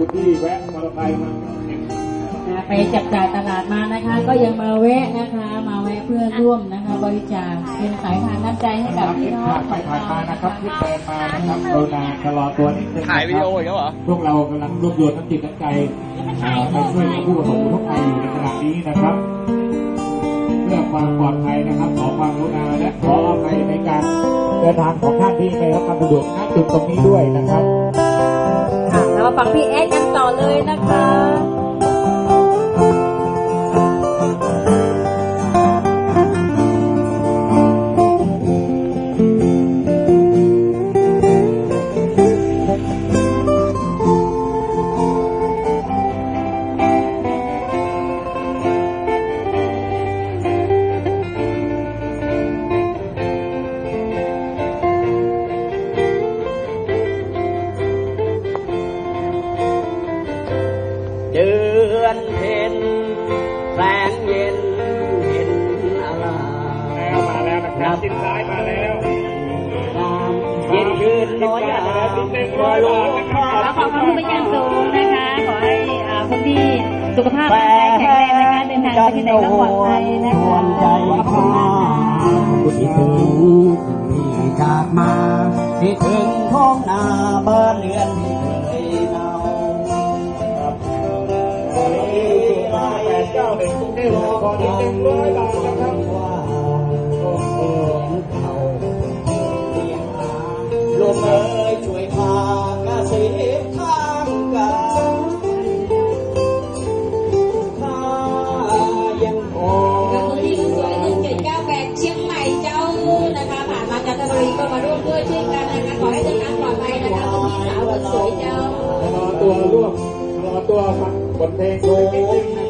คุณที่แวะมอเตอร์ไซค์มานะไปจับจ่ายตลาดมานะคะ ก็ยังมาแวะนะคะ มาแวะเพื่อร่วมนะคะ บริจาคเป็นสายทานน้ำใจให้กับรับพี่ที่น้องผ่านไปผ่านมานะครับที่เดินมานะครับกรุณาชะลอตัวนิดนึงถ่ายวิดีโออีกแล้วเหรอพวกเรากำลังรวบรวมน้ำจิตน้ำใจอ่าไปช่วยเหลือผู้ประสบอุทกภัยอยู่ในขณะนี้นะครับ เพื่อความปลอดภัยนะครับขอความกรุณาและขออภัยในการเดินทางของท่านที่ไม่รับความสะดวกณจุดตรงนี้ด้วยนะครับ ค่ะแล้วมาฟังพี่แอดกันต่อเลยนะคะ อนเพ็ญแสงเย็นเห็นอะไรแล้วมาแล้วนะครับชิดซ้ายมาแล้วเย็นชื่นน้อยอย่างหัวลูกพ่อขอขอบคุณเป็นอย่างสูงนะคะ ขอให้อ่าคุณพี่สุขภาพร่างกายแข็งแรงนะคะเดินทางไปที่ไหนก็ปลอดภัยนะคะใจขอบคุณมากค่ะคิดถึงที่จากมาคิดถึงท้องนาบ้านเรือนที่ เก้าหนึ่งกรุงเทพมหานอีกหนึ่งร้อยบาทนะครับโอ้โหลมเอ่ยช่วยพากระเสีทางกันถ้ายังคงกับพื้นที่สวย1.98 เชียงใหม่เจ้านะคะผ่านมาจันทบุรีก็มาร่วมด้วยช่วยกันนะคะขอให้เดินทางปลอดภัยนะคะคุณพี่สาวคนสวยเจ้ารอตัวร่วมรอตัวฟังบทเพลงดูนิดนึงนะ